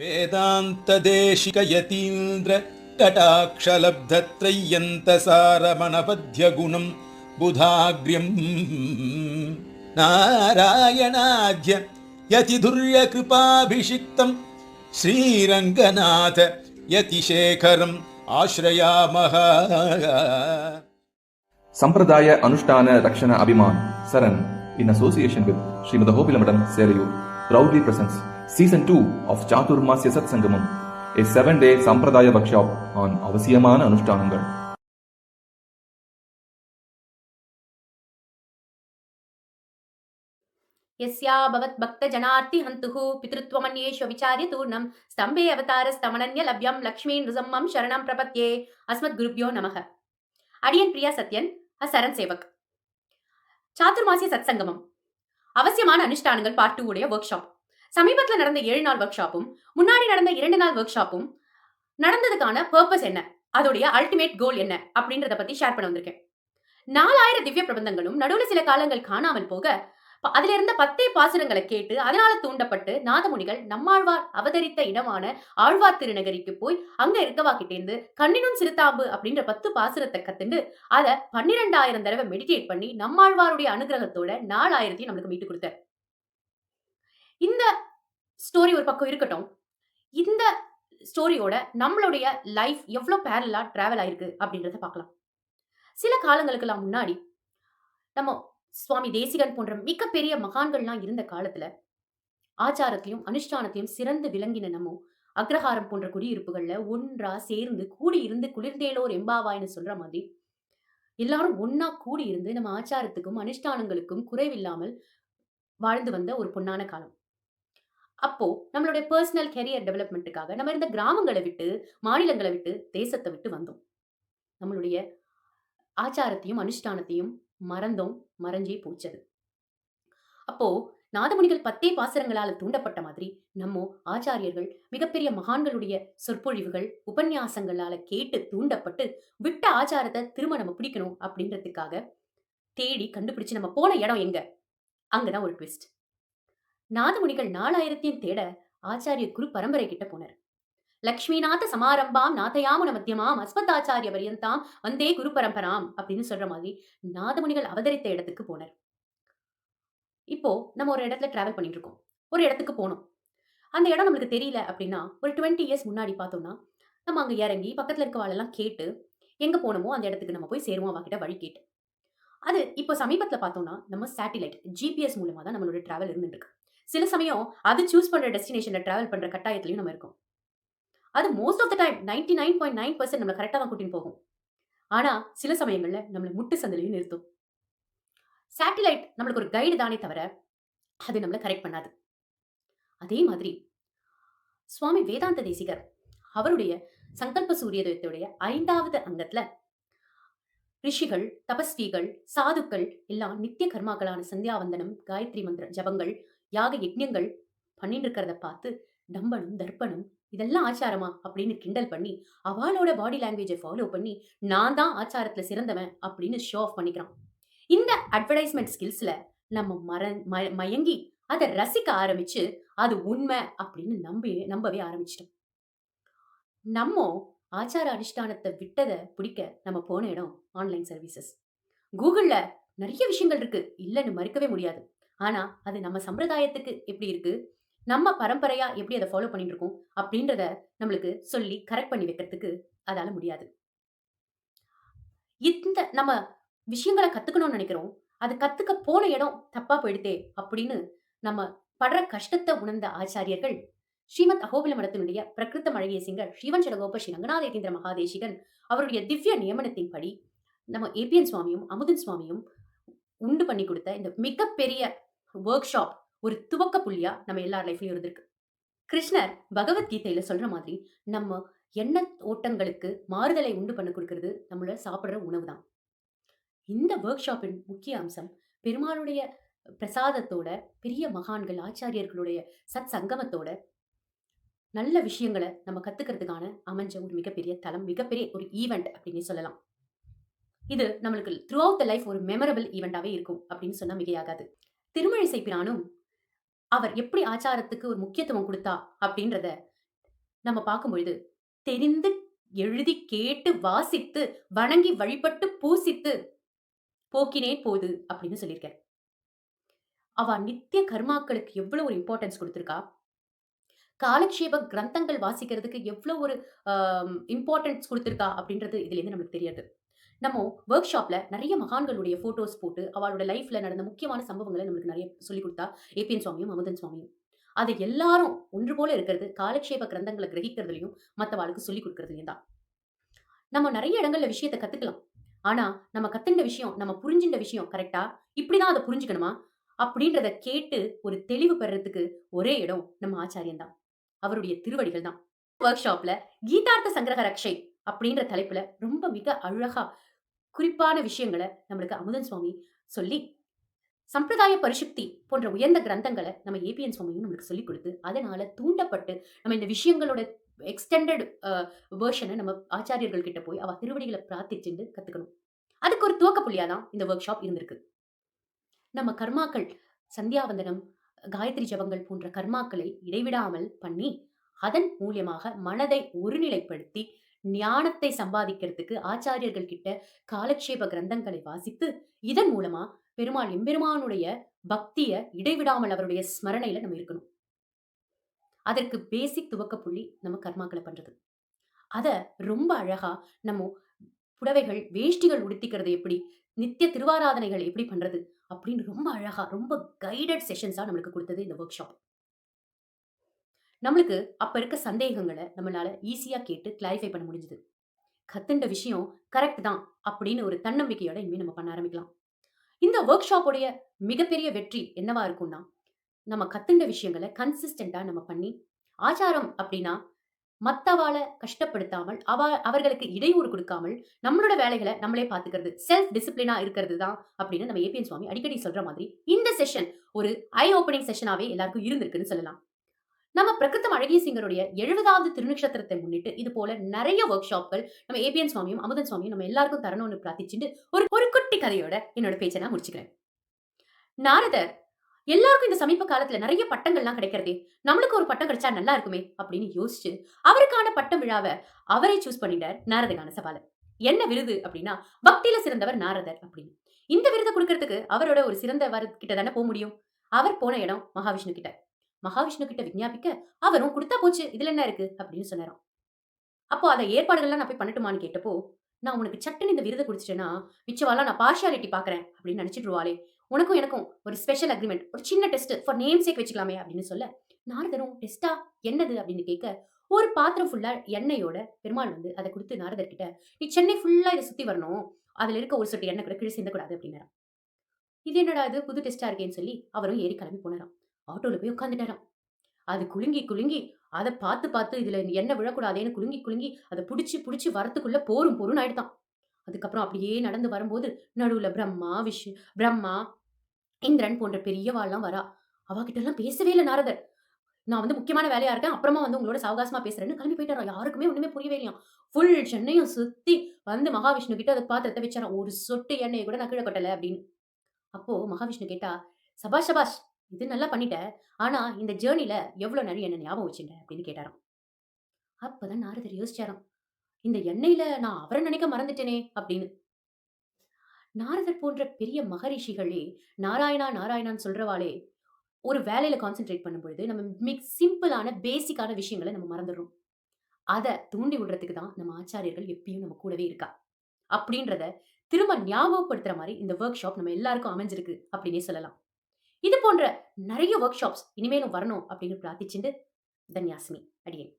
वेदान्तदेशिकयतीन्द्र कटाक्षलब्धत्रय्यन्तसारमनपद्यगुणम् बुधाग्र्यम् नारायणाद्य यतिधुर्यकृपाभिषिक्तम् Sriranganatha यतिशेखरम् आश्रयामः Sampradaya Anushtana Rakshana Abhiman, Saran, in association with Srimad Hobilamadam Serayu, proudly presents Season 2 of Chaturmasya Satsangamam, a seven day Sampradaya workshop on Avasiyamana Anushtanangal. यस्या भवद्भक्तजनार्ति हन्तुः पितृत्वमन्येष्व विचार्य तूर्णं स्तम्भे अवतारस्तमनन्य लभ्यं லக்ஷ்மீ நிருசம்மம் சரணம் பிரபத்யே அஸ்மத் குருப்யோ நமக அடியன் பிரியா சத்யன் அ சரண் சேவக் சாதுர்மாசிய சத்சங்கமம் அவசியமான அனுஷ்டானங்கள் part two உடைய work shop சமீபத்தில் நடந்த ஏழு நாள் ஒர்க் ஷாப்பும் முன்னாடி நடந்த இரண்டு நாள் ஒர்க் ஷாப்பும் நடந்ததுக்கான பர்பஸ் என்ன? அதோடைய அல்டிமேட் கோல் என்ன? அப்படின்றத பத்தி ஷேர் பண்ண வந்திருக்கேன். நாலாயிரம் திவ்ய பிரபந்தங்களும் நடுவுல சில காலங்கள் காணாமல் போக அதுல இருந்த பத்தே பாசுரங்களை கேட்டு அதனால தூண்டப்பட்டு நாதமுனிகள் நம்மாழ்வார் அவதரித்த இடமான ஆழ்வார் திருநகரிக்கு போய் அங்க இருக்கவா கிட்டேந்து கண்ணினும் சிறுத்தாம்பு அப்படின்ற பத்து பாசுரத்தை கத்துண்டு அத பன்னிரெண்டாயிரம் தடவை மெடிடேட் பண்ணி நம்மாழ்வாருடைய அனுகிரகத்தோட நாலாயிரத்தையும் நம்மளுக்கு மீட்டு கொடுத்தார். இந்த ஸ்டோரி ஒரு பக்கம் இருக்கட்டும். இந்த ஸ்டோரியோட நம்மளுடைய லைஃப் எவ்வளோ பேரலா ட்ராவல் ஆயிருக்கு அப்படின்றத பார்க்கலாம். சில காலங்களுக்கெல்லாம் முன்னாடி நம்ம சுவாமி தேசிகன் போன்ற மிகப்பெரிய மகான்கள்லாம் இருந்த காலத்துல ஆச்சாரத்தையும் அனுஷ்டானத்தையும் சிறந்து விளங்கின நம்ம அக்ரஹாரம் போன்ற குடியிருப்புகள்ல ஒன்றா சேர்ந்து கூடி இருந்து குளிர்ந்தேலோர் எம்பாவாய்னு சொல்ற மாதிரி எல்லாரும் ஒன்னா கூடி இருந்து நம்ம ஆச்சாரத்துக்கும் அனுஷ்டானங்களுக்கும் குறைவில்லாமல் வாழ்ந்து வந்த ஒரு பொன்னான காலம். அப்போ நம்மளுடைய பர்சனல் கெரியர் டெவலப்மெண்ட்டுக்காக நம்ம இருந்த கிராமங்களை விட்டு மாநிலங்களை விட்டு தேசத்தை விட்டு வந்தோம். நம்மளுடைய ஆச்சாரத்தையும் அனுஷ்டானத்தையும் மறந்தோம் மறைஞ்சே போச்சது. அப்போ நாதமுனிகள் பத்தே பாசரங்களால தூண்டப்பட்ட மாதிரி நம்ம ஆச்சாரியர்கள் மிகப்பெரிய மகான்களுடைய சொற்பொழிவுகள் உபன்யாசங்களால கேட்டு தூண்டப்பட்டு விட்ட ஆச்சாரத்தை திரும்ப நம்ம பிடிக்கணும் அப்படின்றதுக்காக தேடி கண்டுபிடிச்சு நம்ம போன இடம் எங்க? அங்கதான் ஒரு ட்விஸ்ட் நாதமுனிகள் நாலாயிரத்தையும் தேட ஆச்சாரிய குரு பரம்பரை கிட்ட போனார். லக்ஷ்மிநாத சமாரம்பாம் நாதயாமுன மத்தியமாம் அஸ்மதாச்சாரிய பரியந்தாம் வந்தே குரு பரம்பராம் அப்படின்னு சொல்ற மாதிரி நாதமுனிகள் அவதரித்த இடத்துக்கு போனார். இப்போ நம்ம ஒரு இடத்துல டிராவல் பண்ணிட்டு இருக்கோம். ஒரு இடத்துக்கு போனோம். அந்த இடம் நம்மளுக்கு தெரியல அப்படின்னா ஒரு டுவெண்ட்டி இயர்ஸ் முன்னாடி பார்த்தோம்னா நம்ம அங்க இறங்கி பக்கத்தில் இருக்க வாழெல்லாம் கேட்டு எங்கே போனோமோ அந்த இடத்துக்கு நம்ம போய் சேருவோம் அவகிட்ட வழி கேட்டு. அது இப்போ சமீபத்தில் பார்த்தோம்னா நம்ம சேட்டிலைட் ஜிபிஎஸ் மூலமாக தான் நம்மளோட டிராவல் இருந்துட்டு இருக்கு. சில சமயம் அது சூஸ் பண்ற டெஸ்டினேஷன்ல டிராவல் பண்ற கட்டாயத்துலையும் நம்ம இருக்கும். அது most of the time ninety nine point nine percent நம்மளை கரெக்டாக தான் கூட்டின்னு போகும். ஆனா சில சமயங்கள்ல நம்மளை முட்டு சந்திலையும் நிறுத்தும். சேட்டிலைட் நம்மளுக்கு ஒரு கைடு தானே தவிர அது நம்மளை கரெக்ட் பண்ணாது. அதே மாதிரி சுவாமி வேதாந்த தேசிகர் அவருடைய சங்கல்ப சூரியதயத்துடைய ஐந்தாவது அங்கத்துல ரிஷிகள் தபஸ்விகள் சாதுக்கள் எல்லாம் நித்திய கர்மாக்களான சந்தியாவந்தனம் காயத்ரி மந்திர ஜபங்கள் யாக யஜ்யங்கள் பண்ணிட்டு இருக்கிறத பார்த்து டம்பனும் தர்ப்பணம் இதெல்லாம் ஆச்சாரமா? அப்படின்னு கிண்டல் பண்ணி அவளோட பாடி லாங்குவேஜை ஃபாலோ பண்ணி நான் தான் ஆச்சாரத்துல சிறந்தவன் அப்படின்னு ஷோ ஆஃப் பண்ணிக்கிறான். இந்த அட்வர்டைஸ்மெண்ட் ஸ்கில்ஸ்ல நம்ம மர மயங்கி அதை ரசிக்க ஆரம்பிச்சு அது உண்மை அப்படின்னு நம்பி நம்பவே ஆரம்பிச்சிட்டோம். நம்ம ஆச்சார அனுஷ்டானத்தை விட்டதை பிடிக்க நம்ம போன இடம் ஆன்லைன் சர்வீசஸ் கூகுளில் நிறைய விஷயங்கள் இருக்கு. இல்லைன்னு மறுக்கவே முடியாது. ஆனா அது நம்ம சம்பிரதாயத்துக்கு எப்படி இருக்கு? நம்ம பரம்பரையா எப்படி அதை ஃபாலோ பண்ணிட்டு இருக்கோம்? அப்படின்றத நம்மளுக்கு சொல்லி கரெக்ட் பண்ணி வைக்கிறதுக்கு அதால முடியாது. இந்த நம்ம விஷயங்களை கத்துக்கணும்னு நினைக்கிறோம். அது கத்துக்க போன இடம் தப்பா போயிடுதே அப்படின்னு நம்ம படுற கஷ்டத்தை உணர்ந்த ஆச்சாரியர்கள் ஸ்ரீமத் அகோபில மடத்தினுடைய பிரகிருத்த மழகிய சிங்கர் ஸ்ரீவன் சடகோப ஸ்ரீ ரங்கநாதேந்திர மகாதேசிகன் அவருடைய திவ்ய நியமனத்தின்படி நம்ம ஏபிஎன் சுவாமியும் அமுதன் சுவாமியும் உண்டு பண்ணி கொடுத்த இந்த மிகப்பெரிய ஒர்க் ஷாப் ஒரு துவக்க புள்ளியா நம்ம எல்லார் லைஃப்லயும் இருந்திருக்கு. கிருஷ்ணர் பகவத்கீதையில சொல்ற மாதிரி நம்ம எண்ண ஓட்டங்களுக்கு மாறுதலை உண்டு பண்ண கொடுக்கறது நம்மள சாப்பிட்ற உணவு தான். இந்த ஒர்க் ஷாப்பின் முக்கிய அம்சம் பெருமாளுடைய பிரசாதத்தோட பெரிய மகான்கள் ஆச்சாரியர்களுடைய சத் சங்கமத்தோட நல்ல விஷயங்களை நம்ம கத்துக்கிறதுக்கான அமைஞ்ச ஒரு மிகப்பெரிய தளம் மிகப்பெரிய ஒரு ஈவெண்ட் அப்படின்னு சொல்லலாம். இது நம்மளுக்கு த்ரூ அவுட் த லைஃப் ஒரு மெமரபிள் ஈவெண்டாவே இருக்கும் அப்படின்னு சொன்னா மிகையாகாது. திருமழிசை பிரானும் அவர் எப்படி ஆச்சாரத்துக்கு ஒரு முக்கியத்துவம் கொடுத்தா? அப்படின்றத நம்ம பார்க்கும்பொழுது தெரிந்து எழுதி கேட்டு வாசித்து வணங்கி வழிபட்டு பூசித்து போக்கினேன் போது அப்படின்னு சொல்லியிருக்கேன் அவ நித்திய கர்மாக்களுக்கு எவ்வளவு ஒரு இம்பார்ட்டன்ஸ் கொடுத்துருக்கா? காலக்ஷேப கிரந்தங்கள் வாசிக்கிறதுக்கு எவ்வளவு ஒரு இம்பார்ட்டன்ஸ் கொடுத்துருக்கா? அப்படின்றது இதுல இருந்து தெரியாது. நம்ம ஒர்க் ஷாப்ல நிறைய மகான்களுடைய போட்டோஸ் போட்டு அவளோட லைஃப்ல நடந்த முக்கியமான சம்பவங்களை நம்மளுக்கு நிறைய சொல்லி கொடுத்தா ஏபிஎன் சுவாமியும் அமுதன் சுவாமியும். அது எல்லாரும் ஒன்று போல இருக்கிறது காலக்ஷேப கிரந்தங்களை கிரகிக்கிறதுலையும் மற்றவாளுக்கு சொல்லி கொடுக்கறதுலையும் தான். நம்ம நிறைய இடங்கள்ல விஷயத்த கத்துக்கலாம். ஆனா நம்ம கத்துண்ட விஷயம் நம்ம புரிஞ்சின்ற விஷயம் கரெக்டா இப்படிதான் அதை புரிஞ்சுக்கணுமா? அப்படின்றத கேட்டு ஒரு தெளிவு பெறறதுக்கு ஒரே இடம் நம்ம ஆச்சாரியன் தான். அவருடைய திருவடிகள் தான். ஒர்க் ஷாப்ல கீதார்த்த சங்கிரக ரக்ஷை அப்படின்ற தலைப்புல ரொம்ப மிக அழகா குறிப்பான விஷயங்களை நம்மளுக்கு அமுதன் சுவாமி சொல்லி சம்பிரதாய பரிசுக்தி போன்ற உயர்ந்த கிரந்தங்களை நம்ம ஏபிஎன் சுவாமியும் நம்மளுக்கு சொல்லி கொடுத்து அதனால தூண்டப்பட்டு நம்ம இந்த விஷயங்களோட எக்ஸ்டெண்டட் வேர்ஷனை நம்ம ஆச்சாரியர்கள் கிட்ட போய் அவ திருவடிகளை பிரார்த்திச்சுட்டு கத்துக்கணும். அதுக்கு ஒரு துவக்க புள்ளியா தான் இந்த ஒர்க் ஷாப் இருந்திருக்கு. நம்ம கர்மாக்கள் சந்தியாவந்தனம் காயத்ரி ஜபங்கள் போன்ற கர்மாக்களை இடைவிடாமல் பண்ணி அதன் மூலியமாக மனதை ஒருநிலைப்படுத்தி ஞானத்தை சம்பாதிக்கிறதுக்கு ஆச்சாரியர்கள் கிட்ட காலக்ஷேப கிரந்தங்களை வாசித்து இதன் மூலமா பெருமாள் எம்பெருமானுடைய பக்திய இடைவிடாமல் அவருடைய ஸ்மரணையில நம்ம இருக்கணும். அதற்கு பேசிக் துவக்க புள்ளி நம்ம கர்மாக்களை பண்றது. அத ரொம்ப அழகா நம்ம புடவைகள் வேஷ்டிகள் உடுத்திக்கிறது எப்படி நித்திய திருவாராதனைகள் எப்படி பண்றது அப்படின்னு ரொம்ப அழகா ரொம்ப கைடட் செஷன்ஸா நம்மளுக்கு கொடுத்தது இந்த ஒர்க் ஷாப் நம்மளுக்கு அப்ப இருக்க சந்தேகங்களை நம்மளால ஈஸியா கேட்டு கிளாரிஃபை பண்ண முடிஞ்சது. கத்துண்ட விஷயம் கரெக்ட் தான் அப்படின்னு ஒரு தன்னம்பிக்கையோட இனிமே நம்ம பண்ண ஆரம்பிக்கலாம். இந்த ஒர்க் ஷாப்போடைய மிகப்பெரிய வெற்றி என்னவா இருக்கும்னா நம்ம கத்துண்ட விஷயங்களை கன்சிஸ்டண்டா நம்ம பண்ணி ஆச்சாரம் அப்படின்னா மத்தவாளை கஷ்டப்படுத்தாமல் அவ அவர்களுக்கு இடையூறு கொடுக்காமல் நம்மளோட வேலைகளை நம்மளே பாத்துக்கிறது செல்ஃப் டிசிப்ளினா இருக்கிறது தான் அப்படின்னு நம்ம ஏபிஎன் சுவாமி அடிக்கடி சொல்ற மாதிரி இந்த செஷன் ஒரு ஐ ஓப்பனிங் செஷனாவே எல்லாருக்கும் இருந்திருக்குன்னு சொல்லலாம். நம்ம பிரகிருத்தம் அழகிய சிங்கருடைய எழுபதாவது திருநக்ஷத்திரத்தை முன்னிட்டு இது போல நிறைய ஒர்க் ஷாப்கள் நம்ம ஏபிஎன் சுவாமியும் அமுதன் சுவாமியும் நம்ம எல்லாருக்கும் தரணும்னு பிரார்த்திச்சுட்டு ஒரு ஒரு குட்டி கதையோட என்னோட பேச்சை நான் முடிச்சுக்கிறேன். நாரதர் எல்லாருக்கும் இந்த சமீப காலத்துல நிறைய பட்டங்கள்லாம் கிடைக்கிறதே நம்மளுக்கு ஒரு பட்டம் கிடைச்சா நல்லா இருக்குமே அப்படின்னு யோசிச்சு அவருக்கான பட்டம் விழாவை அவரை சூஸ் பண்ணிட்டார் நாரதகான சபால என்ன விருது அப்படின்னா பக்தியில சிறந்தவர் நாரதர் அப்படின்னு. இந்த விருதை கொடுக்கறதுக்கு அவரோட ஒரு சிறந்த கிட்ட தானே போக முடியும்? அவர் போன இடம் மகாவிஷ்ணு கிட்ட மகாவிஷ்ணு கிட்ட விஞ்ஞாபிக்க அவரும் கொடுத்தா போச்சு இதுல என்ன இருக்கு? அப்படின்னு சொன்னாராம். அப்போ அதை ஏற்பாடுகள்லாம் நான் போய் பண்ணட்டுமான்னு கேட்டப்போ நான் உனக்கு சட்டுன்னு இந்த விருதை குடிச்சிட்டேன்னா மிச்சவாலாம் நான் பார்ஷியாலிட்டி பாக்குறேன் அப்படின்னு நினைச்சிட்டு உனக்கும் எனக்கும் ஒரு ஸ்பெஷல் அக்ரிமெண்ட் ஒரு சின்ன டெஸ்ட் ஃபார் நேம் சேக் வச்சுக்கலாமே அப்படின்னு சொல்ல நாரதரும் டெஸ்டா என்னது? அப்படின்னு கேட்க ஒரு பாத்திரம் ஃபுல்லா எண்ணெயோட பெருமாள் வந்து அதை கொடுத்து நாரதர் கிட்ட நீ சென்னை ஃபுல்லா இதை சுத்தி வரணும் அதுல இருக்க ஒரு சொட்டு எண்ணெய் கூட கீழே கூடாது அப்படின்னாராம். இது என்னடா இது? புது டெஸ்டா இருக்கேன்னு சொல்லி அவரும் ஏறி கிளம்பி போனாராம். ஆட்டோவில் போய் உட்காந்துட்டாராம் அது குலுங்கி குலுங்கி அதை பார்த்து பார்த்து இதில் எண்ணெய் விழக்கூடாதேன்னு குலுங்கி குலுங்கி அதை பிடிச்சி பிடிச்சி வரத்துக்குள்ளே போரும் பொருள் ஆயிடுதான். அதுக்கப்புறம் அப்படியே நடந்து வரும்போது நடுவில் பிரம்மா விஷ்ணு பிரம்மா இந்திரன் போன்ற பெரியவாள்லாம் வரா. அவகிட்ட எல்லாம் பேசவே இல்லை நாரதர். நான் வந்து முக்கியமான வேலையா இருக்கேன் அப்புறமா வந்து உங்களோட சாவகாசமா பேசுறேன்னு கிளம்பி போயிட்டாரா யாருக்குமே ஒண்ணுமே புரியவே இல்லையா ஃபுல் சென்னையும் சுத்தி வந்து மகாவிஷ்ணு கிட்ட அதை பாத்திரத்தை வச்சாராம். ஒரு சொட்டு எண்ணெயை கூட நான் கீழே கொட்டல அப்படின்னு. அப்போ மகாவிஷ்ணு கேட்டா சபாஷ் சபாஷ் இது நல்லா பண்ணிட்ட. ஆனா இந்த ஜேர்னில எவ்வளவு நிறைய என்ன ஞாபகம் வச்சுட்ட? அப்படின்னு கேட்டாராம். அப்பதான் நாரதர் யோசிச்சாராம். இந்த எண்ணெயில நான் அவரை நினைக்க மறந்துட்டேனே அப்படின்னு. நாரதர் போன்ற பெரிய மகரிஷிகளே நாராயணா நாராயணான்னு சொல்றவாளே ஒரு வேலையில கான்சென்ட்ரேட் பண்ணும்பொழுது நம்ம மிக் சிம்பிளான பேசிக்கான விஷயங்களை நம்ம மறந்துடுறோம். அதை தூண்டி விடுறதுக்கு தான் நம்ம ஆச்சாரியர்கள் எப்பயும் நம்ம கூடவே இருக்கா? அப்படின்றத திரும்ப ஞாபகப்படுத்துற மாதிரி இந்த ஒர்க் ஷாப் நம்ம எல்லாருக்கும் அமைஞ்சிருக்கு அப்படின்னே சொல்லலாம். இது போன்ற நிறைய ஒர்க் ஷாப்ஸ் இனிமேலும் வரணும் அப்படின்னு பிரார்த்திச்சுட்டு தன்யாஸ்மி அடியேன்.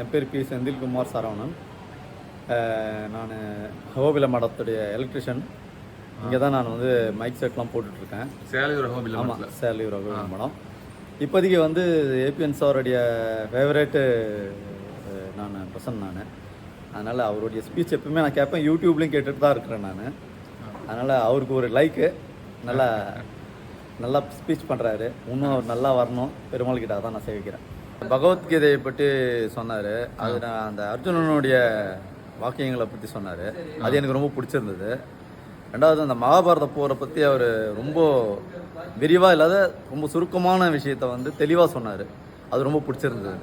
என் பேர் பி செந்தில்குமார் சரவணன். நான் ஹோபில மடத்துடைய எலக்ட்ரிஷியன் இங்கே தான் நான் வந்து மைக் செட்லாம் போட்டுட்ருக்கேன். சேலையூர் ஹோபில் ஆமாம் சேலியூர் ஹோபில மடம். இப்போதைக்கு வந்து ஏபிஎன் சாருடைய ஃபேவரேட்டு நான் பர்சன் நான். அதனால் அவருடைய ஸ்பீச் எப்பவுமே நான் கேட்பேன். யூடியூப்லேயும் கேட்டுட்டு தான் இருக்கிறேன் நான். அதனால் அவருக்கு ஒரு லைக்கு நல்லா நல்லா ஸ்பீச் பண்ணுறாரு இன்னும் அவர் நல்லா வரணும். பெருமாள் கிட்ட தான் நான் சேவிக்கிறேன். பகவத்கீதையை பற்றி சொன்னார். அது நான் அந்த அர்ஜுனனுடைய வாக்கியங்களை பற்றி சொன்னார். அது எனக்கு ரொம்ப பிடிச்சிருந்தது. ரெண்டாவது அந்த மகாபாரத போரை பற்றி அவர் ரொம்ப விரிவாக இல்லாத ரொம்ப சுருக்கமான விஷயத்த வந்து தெளிவாக சொன்னார். அது ரொம்ப பிடிச்சிருந்தது.